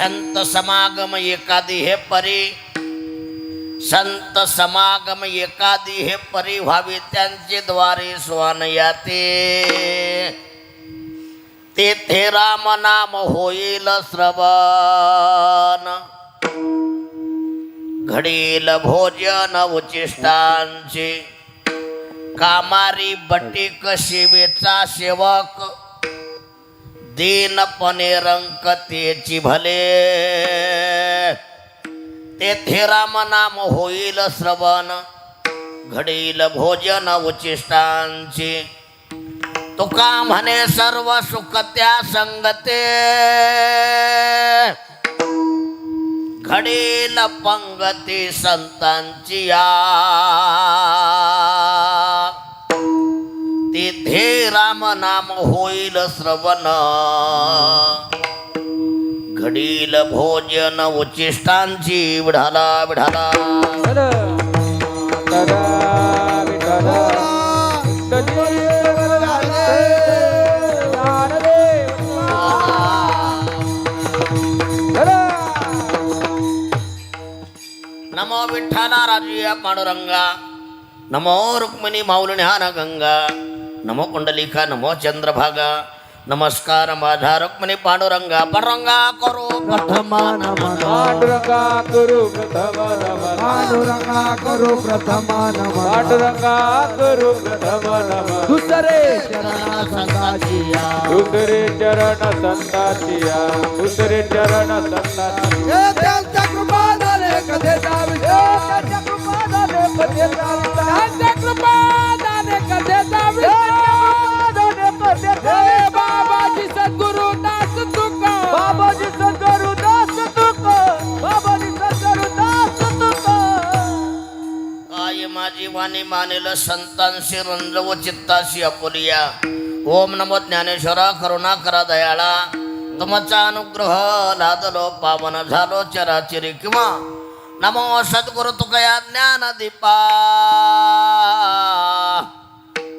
संत समागम एकादी हे परी. संत समागम एकादी हे परी व्हावे त्यांचे द्वारे स्वान याते. तेथे राम नाम होईल श्रवण. घडील भोजन उचिष्टांचे. कामारी बटी कशी वेचा सेवक. दीनपणे रंकतेची भले. तेथे राम नाम होईल श्रवण घडील भोजन उचिष्टांची. तुका म्हणे सर्व सुख त्या संगते. घडील पंगती संतांची या तिथे राम नाम होईल श्रवण. घडील भोजन उचिष्टांची विढाला विढाला. नमो विठ्ठला राजूया पांडुरंगा. नमो रुक्मिणी माऊलिन्यान गंगा नमो కుండలీక నమో చంద్రభాగ नमस्कारम आधारुक्मिणी पांडुरंगा परंगा करो। प्रथम नमः। पांडुरंगा करो प्रथम नमः। पांडुरंगा करो प्रथम नमः। पांडुरंगा करो प्रथम नमः। दूसरे चरण संताचिया। दूसरे चरण संताचिया। दूसरे चरण संताचिया। त्यांच्या कृपा झाले कथेचा विचार त्यांच्या कृपा झाले कथेचा जय त्यांच्या कृपा झाले दाव जय माझी वाणी मानेल संतांशी रंजव चित्ताशी अपुलिया. ओम नमो ज्ञानेश्वरा करुणा करा दयाळा. तुमचा अनुग्रह लादलो पावन झालो चराचिरी किंवा. नमो सद्गुरु तुकया ज्ञान दीपा.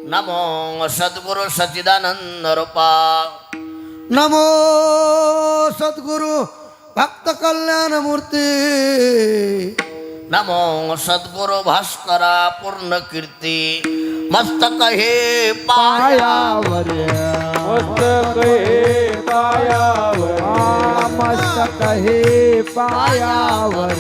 नमो सद्गुरु सचिदानंद रूपा. नमो सद्गुरु भक्त कल्याण मूर्ती नमो सद्गुरु भास्करा पूर्ण कीर्ती. मस्तक हे पाया मस्तक हे पायावर. मस्तक हे पायावर.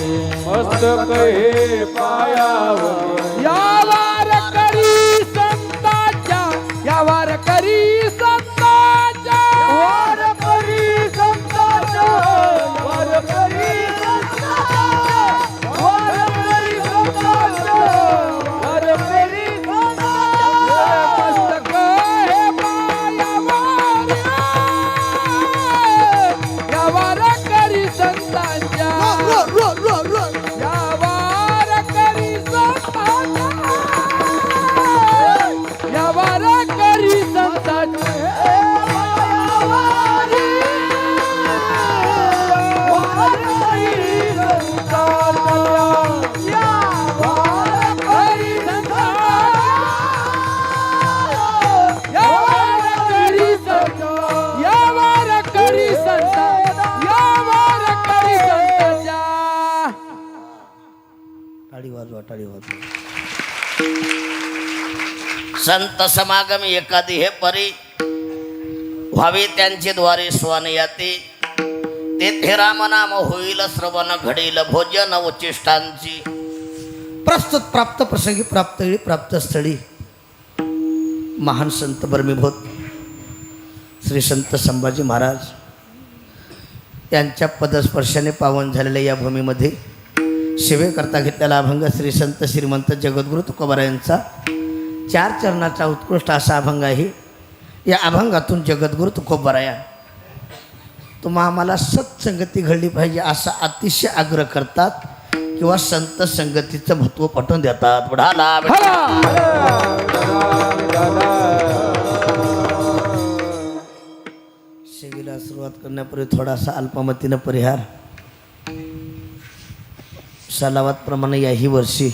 मस्तक हे पायावर. यावार करी संताच्या यावार करी संत समागम एखादी हे परी व्हावे त्यांचे द्वारे स्वान याते तेथे रामनाम होईल श्रवण घडील भोजन उच्चिष्टांची प्रस्तुत प्राप्त प्रसंगी प्राप्त वेळी प्राप्त स्थळी. महान संत बर्मीभूत. श्री संत संभाजी महाराज यांच्या पदस्पर्शाने पावन झालेल्या या भूमीमध्ये सेवेकरता घेतलेला अभंग श्री संत श्रीमंत जगद्गुरु तुकोबारा यांचा चार चरणाचा उत्कृष्ट असा अभंग आहे. या अभंगातून जगद्गुरु तुकोबराया तुम्हा आम्हाला सत्संगती घडली पाहिजे असा अतिशय आग्रह करतात किंवा संत संगतीचं महत्त्व पटवून देतात. बुढाला सेवेला सुरुवात करण्यापूर्वी थोडासा अल्पमतीनं परिहार. सलावातप्रमाणे याही वर्षी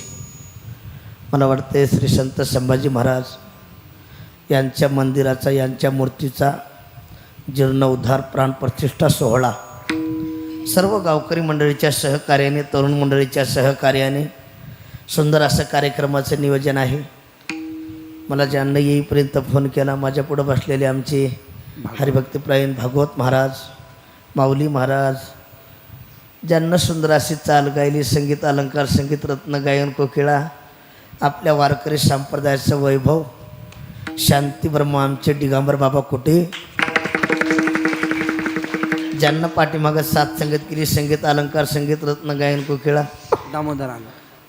मला वाटते श्री संत संभाजी महाराज यांच्या मंदिराचा यांच्या मूर्तीचा जीर्णोद्धार प्राणप्रतिष्ठा सोहळा सर्व गावकरी मंडळीच्या सहकार्याने तरुण मंडळीच्या सहकार्याने सुंदर असं कार्यक्रमाचं नियोजन आहे. मला ज्यांना येईपर्यंत फोन केला माझ्या पुढं बसलेले आमचे हरिभक्तीप्रायण भागवत महाराज माऊली महाराज ज्यांना सुंदर अशी चाल गायली संगीत अलंकार संगीत रत्न गायन कोकिळा आपल्या वारकरी संप्रदायाचं वैभव. शांती ब्रह्म आमचे दिगंबर बाबा कुठे? ज्यांना पाठीमागं सात संगीत केली संगीत अलंकार संगीत रत्न गायन कोकिळा. दामोदर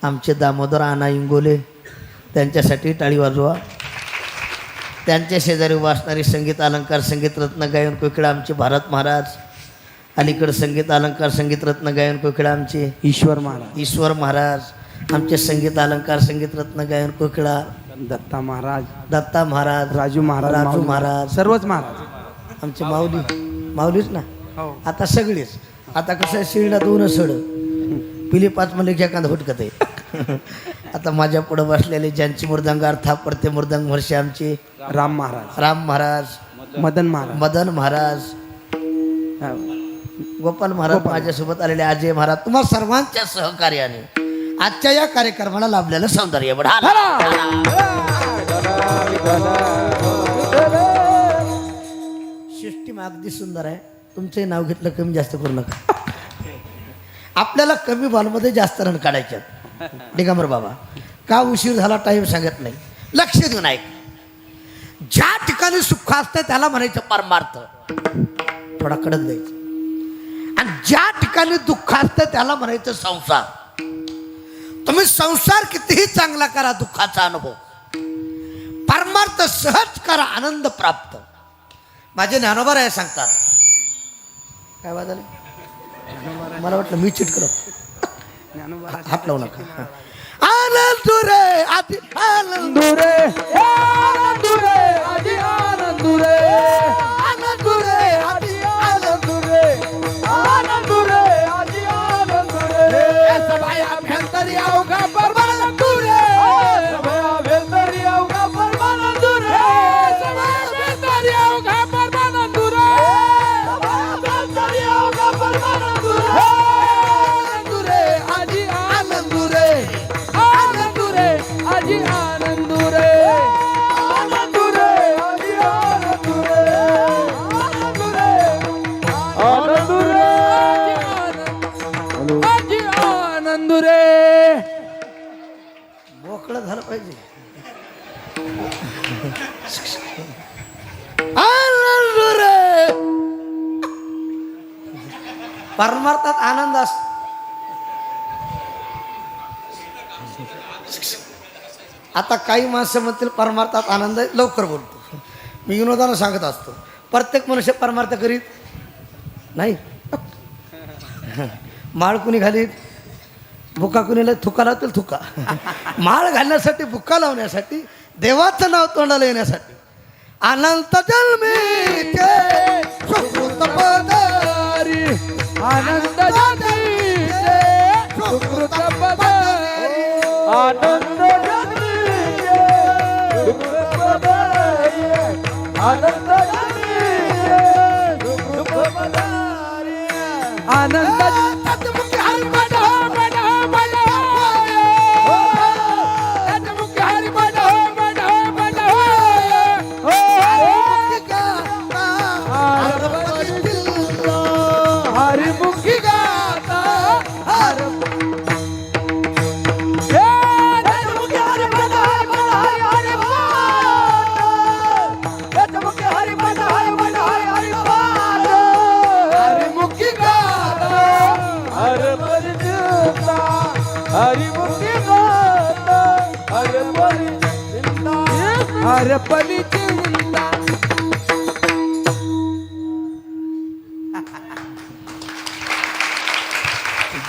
आमचे दामोदर आना इंगोले त्यांच्यासाठी टाळी वाजवा. त्यांच्या शेजारी वाचणारी संगीत अलंकार संगीत रत्न गायन कोकिळा आमचे भारत महाराज. अलीकडं संगीत अलंकार संगीत रत्न गायन कोकिळा आमचे ईश्वर महाराज. ईश्वर महाराज. आमचे संगीत अलंकार संगीत रत्न गायन कोकिळा दत्ता महाराज दत्ता महाराज राजू महाराज राजू महाराज. सर्वच महाराज. आमचे माऊली. माऊलीच ना? हो. आता सगळीच. आता कसं आहे शिरडा दोन सड. पिली पाच म्हणले की एखादं हुटकत आहे आता माझ्या पुढं बसलेले ज्यांची मृदंगार थापडते मृदंग वर्षे आमचे. राम महाराज. राम महाराज. मदन महाराज. मदन महाराज. हा. गोपाल महाराज माझ्यासोबत आलेले अजय महाराज. तुम्हा सर्वांच्या सहकार्याने आजच्या या कार्यक्रमाला लाभलेलं सौंदर्य. सिस्टीम अगदी सुंदर आहे. तुमचंही नाव घेतलं कमी जास्त करू नका. आपल्याला कमी बॉलमध्ये जास्त रन काढायचे. दिगंबर बाबा. का उशीर झाला टाईम सांगत नाही. लक्ष देऊन ऐक ज्या ठिकाणी सुख असतं त्याला म्हणायचं परमार्थ. थोडा कडक द्यायचं. आणि ज्या ठिकाणी दुःख असतं त्याला म्हणायचं संसार. तुम्ही संसार कितीही चांगला करा दुःखाचा अनुभव. परमार्थ सहज करा आनंद प्राप्त. माझे ज्ञानोबा आहे सांगतात. काय वाजलं मला वाटलं मी चिट करत हात लावू नका. आनंद रे आधी आनंद दुरे आनंदुरे. आजी आनंदुरे मोकळं झालं पाहिजे. आनंद रे परमार्थात आनंद असतो आता काही माणसं म्हणतील परमार्थात आनंद लवकर बोलतो. मी विनोदानं सांगत असतो. प्रत्येक मनुष्य परमार्थ करीत नाही. माळ कुणी घालीत? बुका कुणी लय थुका लावतील थुका. माळ घालण्यासाठी बुक्का लावण्यासाठी देवाचं नाव तोंडाला येण्यासाठी. अनंत पदारी. आनंद आनंद आनंद आनंद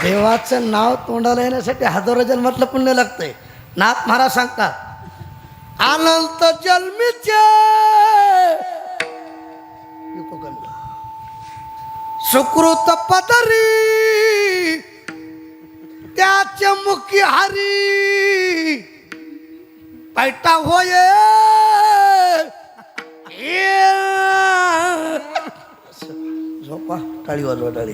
देवाचं नाव तोंडाला येण्यासाठी हजारो जन्मातलं पुण्य लागतंय. नाथ महाराज सांगतात अनंत जन्मीचे. सुकृत पदरी त्याचे मुखी हरी. पैटा होय. झोपा टाळी वाजवा टाळी.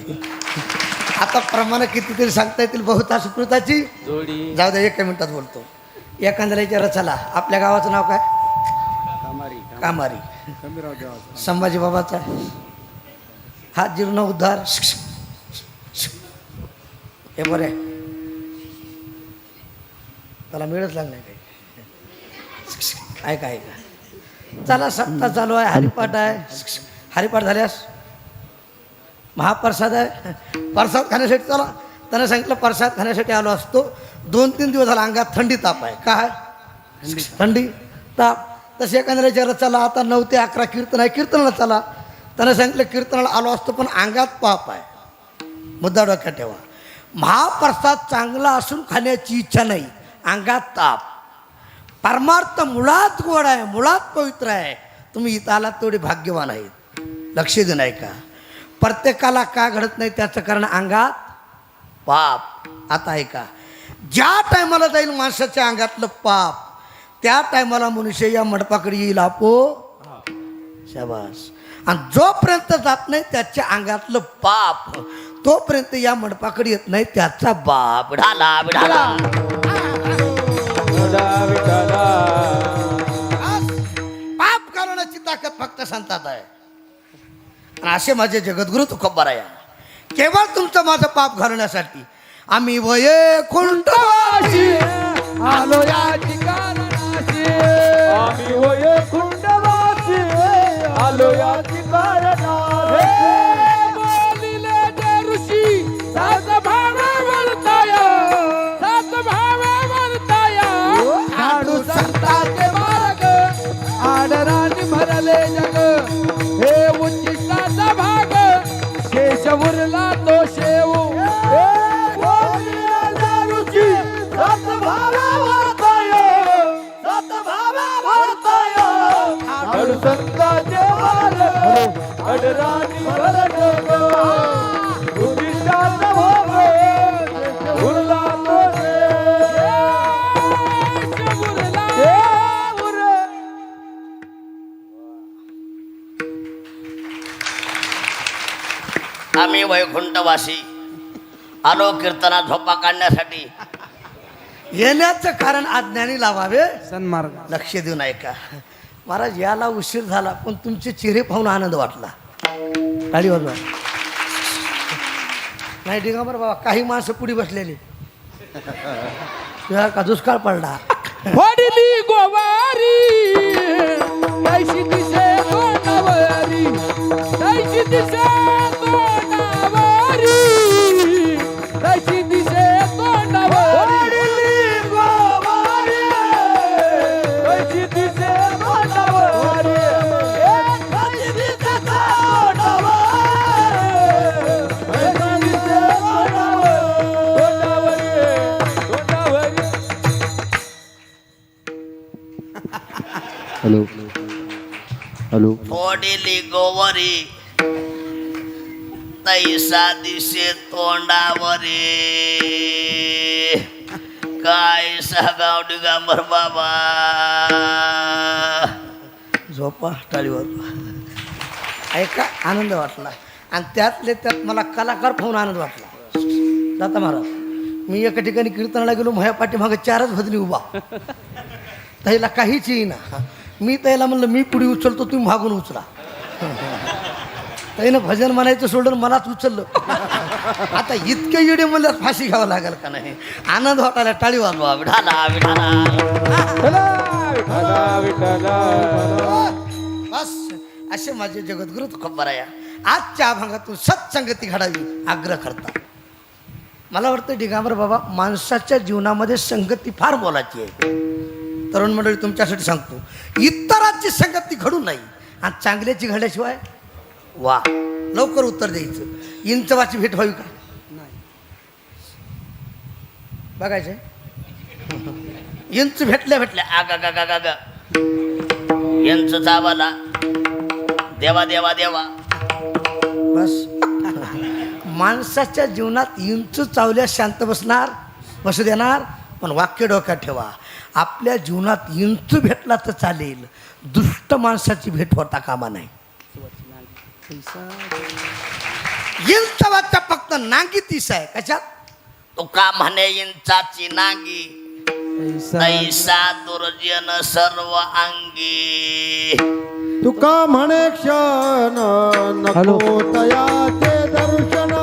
आता प्रमाण कितीतरी सांगता येतील बहुता सुकृताची जोडी. जाऊ द्या एका मिनिटात बोलतो. एखाद्याला विचारा चला. आपल्या गावाचं नाव काय? कामारी. संभाजी बाबाचा. हात जीर्ण उद्धार. हे बरे. त्याला मिळत लागणार काही. ऐका ऐका. चला सप्ताह चालू आहे. हरिपाठ आहे. हरिपाठ झाल्यास महाप्रसाद आहे. प्रसाद खाण्यासाठी चला. त्यानं सांगितलं प्रसाद खाण्यासाठी आलो असतो. दोन तीन दिवस झाला अंगात थंडी ताप आहे. काय थंडी ताप. तसे एखाद्याला विचारलं चला आता नऊ ते अकरा कीर्तन आहे. कीर्तनाला चला. त्यानं सांगितलं कीर्तनाला आलो असतो पण अंगात पाप आहे. मुद्दा डोक्यात ठेवा. महाप्रसाद चांगला असून खाण्याची इच्छा नाही. अंगात ताप. परमार्थ मुळात गोड आहे मुळात पवित्र आहे. तुम्ही इथं आलात तेवढे भाग्यवान आहेत. लक्ष देऊन ऐका प्रत्येकाला का घडत नाही त्याचं कारण अंगात? पाप. आता ऐका ज्या टायमाला जाईल माणसाच्या अंगातलं पाप त्या टायमाला मनुष्य या मंडपाकडे येईल आपो. शाबास. आणि जोपर्यंत जात नाही त्याच्या अंगातलं पाप तोपर्यंत या मंडपाकडे येत नाही त्याचा बाप. ढाला ढाला. पाप करण्याची ताकद फक्त संतात आहे. आणि असे माझे जगद्गुरु तुकोबार आहे केवळ तुमचं माझं पाप घालण्यासाठी आम्ही वये कुंडवासी आलो या ठिकाणाशी. आम्ही कुंडवासी आलो या वैकुंठवासी आलो कीर्तना झोपा काढण्यासाठी. येण्याचं कारण अज्ञानी लावावे. सन्मार्ग. लक्ष देऊन ऐका महाराज याला उशीर झाला पण तुमचे चेहरे पाहून आनंद वाटला. गाडी वाजवा. नाही दिगंबर बाबा काही माणसं पुढे बसलेली. तुझ्या का दुष्काळ पडला. वडली गोवारी कैशी दिसे कैशी दिसे तोंडावरी तैसा दिसे तोंडावरे. काय सहगाव डिगांबर बाबा. झोपा टाळीवर. ऐका आनंद वाटला. आणि त्यातले त्यात मला कलाकार पाहून आनंद वाटला. दाता महाराज मी एका ठिकाणी कीर्तनाला गेलो माझ्या पाठीमागे चारच भजनी उभा. त्याला काहीच येईना. मी त्याला म्हणलं मी पुढे उचलतो तुम्ही मागून उचला. त्यानं भजन म्हणायचं सोडून मलाच उचललं. आता इतके इडे म्हणलं फाशी घ्यावं लागेल का नाही? आनंद वाटायला टाळी वाजवा. विठाला विठाला. बस. असे माझे जगद्गुरु खबर आहे. आजच्या अभंगातून सत्संगती घडावी आग्रह करता. मला वाटतं डिगांबर बाबा माणसाच्या जीवनामध्ये संगती फार बोलायची आहे. तरुण मंडळी तुमच्यासाठी सांगतो. इतरांची संगती घडू नाही आणि चांगल्याची घडल्याशिवाय वा लवकर उत्तर द्यायचं. इंचवाची भेट व्हावी का? नाही. बघायचं. इंच भेटल्या भेटल्या. आगा गा गा गा गा इंच चावाला. देवा देवा देवा. बस. माणसाच्या जीवनात इंच चावल्या शांत बसणार बसू देणार पण वाक्य डोक्यात ठेवा. आपल्या जीवनात इंच भेटला तर चालेल. दुष्ट माणसाची भेट होता कामा नाही इंच वाचा फक्त नांगी तीस आहे. कशात? तुका म्हणे इंचाची नांगी. ऐसा दुर्जन सर्व अंगी. तुका म्हणे क्षण नको तयाचे दर्शन.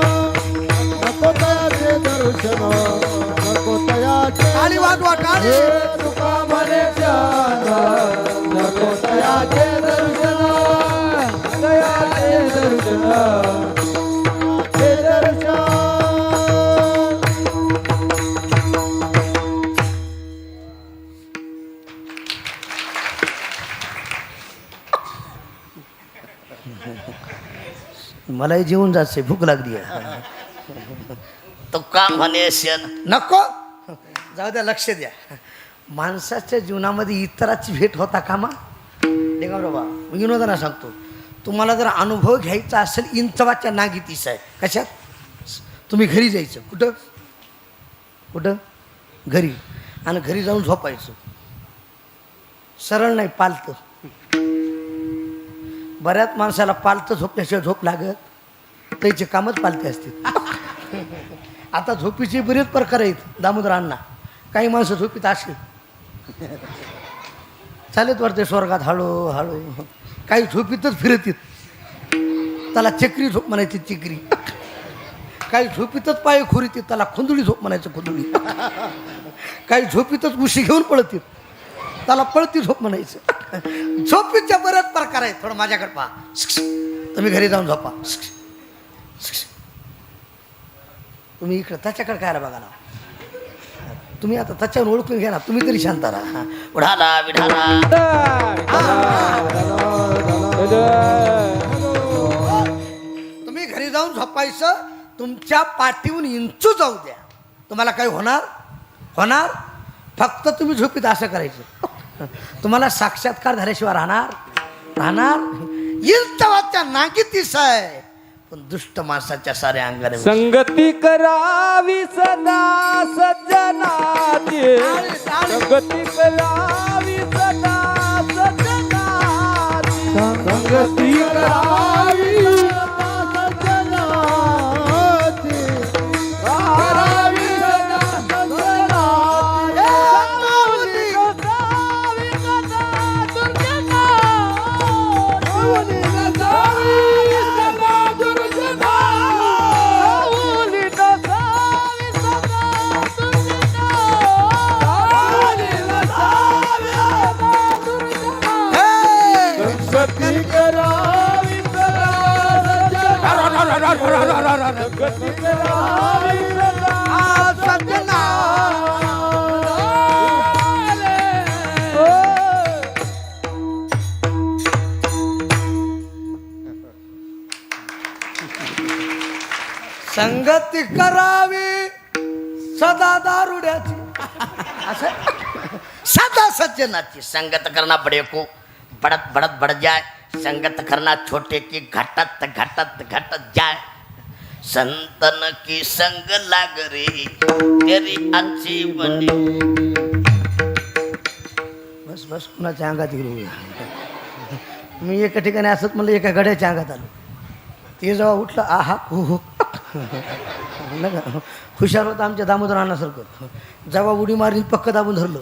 नको तयाचे दर्शन. नको तयाचे टाळी वाजवा टाळी हे तुका म्हणे क्षण. नको तयाचे दर्शन. मलाही जेवून जायचंय भूक लागली आहे तुका म्हणे शन नको. जाऊ द्या लक्ष द्या. माणसाच्या जीवनामध्ये इतराची भेट होता कामा? बाबा मी विनोदाना सांगतो. तुम्हाला जर अनुभव घ्यायचा असेल इंचवाच्या नागीतीस आहे कशात? तुम्ही घरी जायचं. कुठं? कुठं? घरी. आणि घरी जाऊन झोपायचं. सरळ नाही पालतं बऱ्याच माणसाला पालतं झोपल्याशिवाय झोप लागत. त्याचे कामच पालते असते. आता झोपीचे बरेच प्रकार आहेत दामोदरांना. काही माणसं झोपीत असेल. चालत वाटते स्वर्गात हळू हळू काही झोपीतच फिरतीत त्याला चक्री झोप म्हणायची चक्री. काही झोपीतच पाय खोरीतीत त्याला खुंदुळी झोप म्हणायचं खुंदुळी. काही झोपीतच उशी घेऊन पळतील त्याला पळती झोप म्हणायचं. झोपीच्या बऱ्याच प्रकार आहेत. थोडं माझ्याकडे पहा. तुम्ही घरी जाऊन झोपा. तुम्ही इकडं त्याच्याकडे काय बघा ना? तुम्ही आता त्याच्यावर ओळखून घ्या ना तुम्ही तरी शांत राहा. हा. उडाला विढाला तुम्ही घरी जाऊन झोपायचं तुमच्या पाठीहून इंचू जाऊ द्या. तुम्हाला काही होणार? होणार? फक्त तुम्ही झोपीत असं करायचं. तुम्हाला साक्षात्कार झाल्याशिवाय राहणार? राहणार? इंच वाच्या नागी तीस आहे. पण दुष्ट माणसाच्या साऱ्या अंगाने संगती करावी सदा सज्जनाची. संगती करावी सदा सज्जनाची. संगती करावी करावी संगती करावी सदा दारुड्याची. असं? सदा सज्जनाची. संगत करना बड़े को. बड़त बड़त बढ़ जाय. संगत करना छोटे की घटत घटत घटत जाय. संतन की संग लाग रे तेरी अच्छी बनी बस बस कुणाच्या अंगात गेलो मी एका ठिकाणी असत म्हणलं एका गड्याच्या अंगात आलो. ते जेव्हा उठलं आहा हो हो. नाही का? हुशार होतं आमच्या दामोदर अण्णासारखं. जेव्हा उडी मारीन पक्क दाबून धरलं.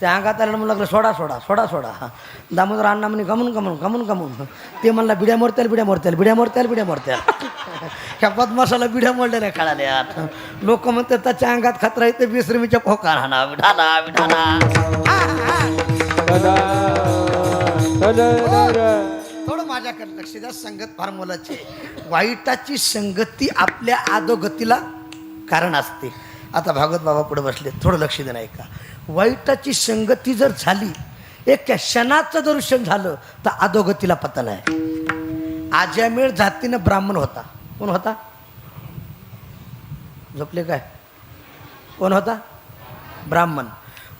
त्या अंगात आल्यानं म्हणलं लागलं सोडा सोडा सोडा सोडा. दामोदर अण्णा म्हणे गमून गमून गमून गमून ते म्हणला बिड्या मोरत्याल बिड्या मोरत्याल बिड्या मोरत्याल बिड्या मोरत्याल ह्या बदमाशाला बिड्या मोडल्या कळाल्या लोक म्हणतात त्याच्या अंगात खतरा येते विठाला विठाला सदा सदा थोडं माझ्याकडे लक्ष द्या संगत फार मोलाची वाईटाची संगती आपल्या आदोगतीला कारण असते. आता भागवत बाबा पुढे बसले थोडं लक्ष देणं ऐका. वाईटाची संगती जर झाली एक क्षणाचं जर क्षण झालं तर अधोगतीला पतन आहे. आजामेळ जातीनं ब्राह्मण होता. कोण होता? झोपले काय? कोण होता? ब्राह्मण.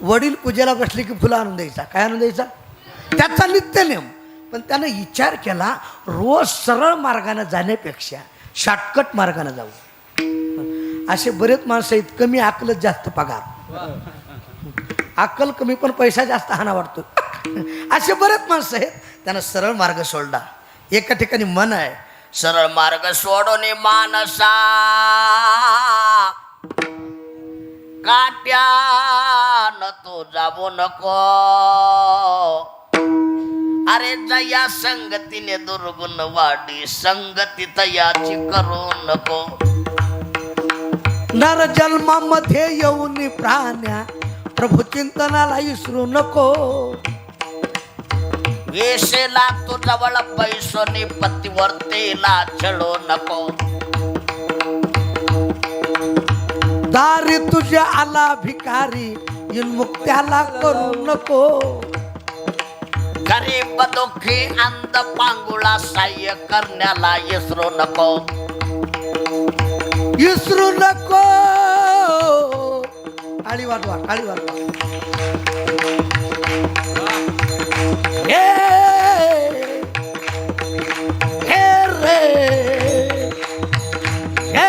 वडील पूजेला बसले की फुलं आणून द्यायचा. काय आणून द्यायचा? त्याचा नित्य नियम पण त्यानं विचार केला रोज सरळ मार्गानं जाण्यापेक्षा शॉर्टकट मार्गानं जाऊ. असे बरेच माणसं आहेत कमी अकलच जास्त पगार. अक्कल कमी पण पैसा जास्त हाना वाटतो. असे बरेच माणसं आहेत त्यानं सरळ मार्ग सोडला. एका ठिकाणी मन आहे सरळ मार्ग सोडून मानसा न तू जाऊ नको. अरे जया संगतीने दुर्गुण वाढी संगती तयाची करू नको. नर जन्मामध्ये येऊन प्राण्या प्रभू चिंतनाला विसरू नको. वेशेला तू जवळ पैसोनी पतिवर्तेला छळू नको. दारी तुझ्या आला भिकारी मुक्त्याला करू नको. गरीब दुःखी अंध पांगुळा सहाय्य करण्याला विसरू नको विसरू नको टाळी वाजवा टाळी वाजवा हे हे रे हे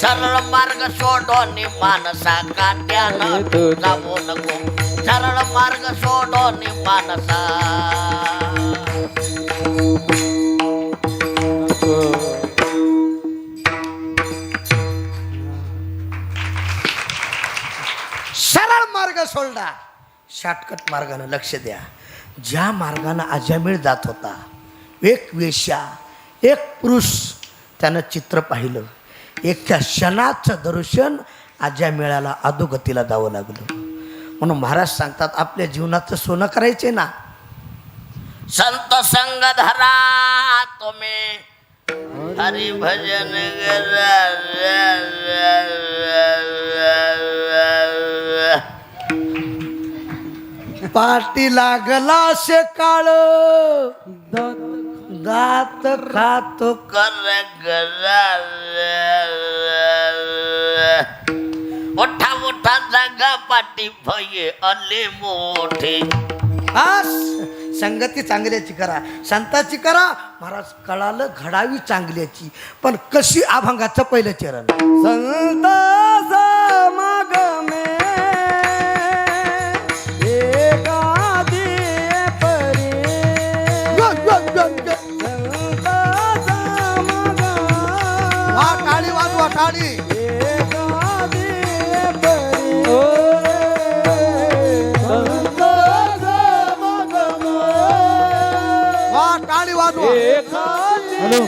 सरळ मार्ग सोडून मानसा काट्यानं जाऊ नको सरळ मार्ग सोडून मानसा सरळ मार्ग सोडला शॉर्टकट मार्गानं लक्ष द्या. ज्या मार्गानं अजामिळ जात होता एक वेश्या एक पुरुष त्यानं चित्र पाहिलं. एक त्या क्षणाचं दर्शन अजामिळाला अधोगतीला जावं लागलं. म्हणून महाराज सांगतात आपल्या जीवनाचं सोनं करायचे ना. संत संग धरा तुम्ही हरी भजन पाठी लागला शे काळ दात खातो. कर मोठा मोठा जागा पाटी भये अले मोठे. आस संगती चांगल्याची करा संताची करा. महाराज कळालं घडावी चांगल्याची पण कशी अभंगाचं पहिलं चरण? संत समागमे वाजवा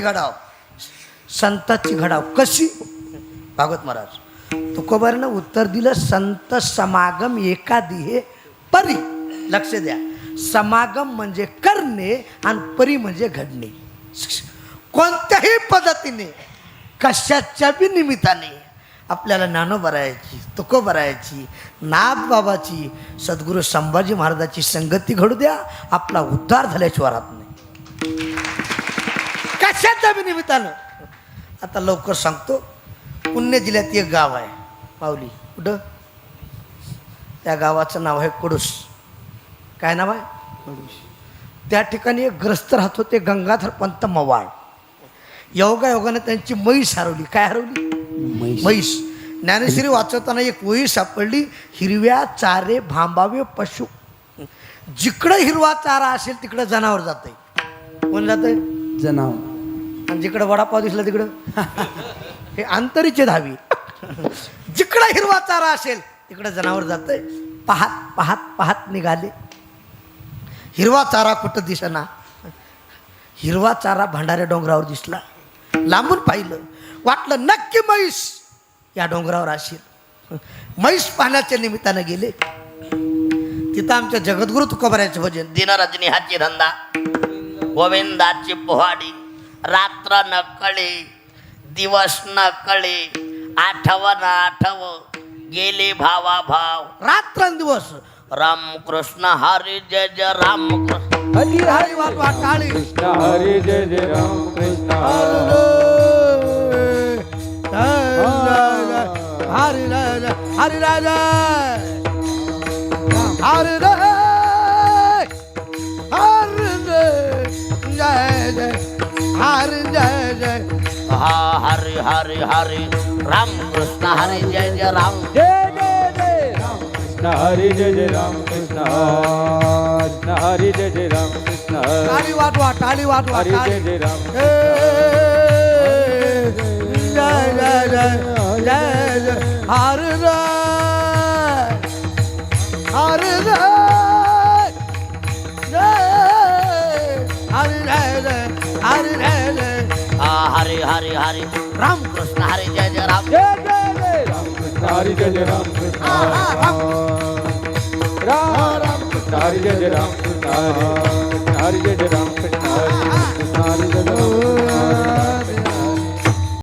घडाव. संताची घडाव कशी? भागवत महाराज तुकोबारीनं उत्तर दिलं संत समागम एकादी हे परी. लक्ष द्या. समागम म्हणजे करणे आणि परी म्हणजे घडणे. कोणत्याही पद्धतीने कशाच्या बी निमित्ताने आपल्याला नानो भरायची तुको भरायची नाथ बाबाची सद्गुरू संभाजी महाराजाची संगती घडू द्या. आपला उद्धार झाल्याशिवाय राहत नाही. कशाच्या बी निमित्तानं आता लवकर सांगतो. पुणे जिल्ह्यात एक गाव आहे पावली कुठं? त्या गावाचं नाव आहे कडूस. काय नाव आहे? कडूस. त्या ठिकाणी एक ग्रस्त राहत होते गंगाधर पंत मवाळ. योगा योगाने त्यांची म्हैस हरवली. काय हरवली? म्हैस. ज्ञानेश्वरी वाचवताना एक वही सापडली. हिरव्या चारे भांबावे पशु. जिकडं हिरवा चारा असेल तिकडं जनावर जाते कोण जातंय? जनावर. आणि जिकडं वडापाव दिसला तिकडं. हे अंतरीचे धावी जिकडं हिरवा चारा असेल तिकडं जनावर जातंय. पाहात पाहात पाहात निघाले. हिरवा चारा कुठं दिसना? हिरवा चारा भांडाऱ्या डोंगरावर दिसला. लांबून पाहिलं. वाटलं नक्की म्हैस या डोंगरावर असेल. म्हैस पाहण्याच्या निमित्तानं गेले. तिथं आमच्या जगद्गुरु तुकोबऱ्याचे भजन दिनाराजनी हाची धंदा गोविंदाची पोहाडी. रात्र न कळे दिवस न कळे आठव न आठव गेले भावा भाव रात्रंदिवस रामकृष्ण हरी जय जय रामकृष्ण. हरी हरी वाजवा टाळी कृष्ण हरी जय जय राम कृष्ण हरी राजा हरी राजा हरी रे हरी हरी। हरी रामकृष्ण हरी जय जय राम। जय जय जय। राम कृष्ण हरी जय जय राम कृष्ण। कृष्ण हरी जय जय राम कृष्ण। टाळी वाजवा टाळी वाजवा हरी जय जय राम जय जय जय जय जय हरी रे हरी जय हा हरी हरी हरी। रामकृष्ण हरी जय जय राम। जय जय जय। राम कृष्ण हरी जय जय राम। कृष्ण राम राम कृष्ण हरी जय जय राम। कृष्ण कृष्ण हरी जय जय राम। कृष्ण कृष्ण हरी जय जय राम।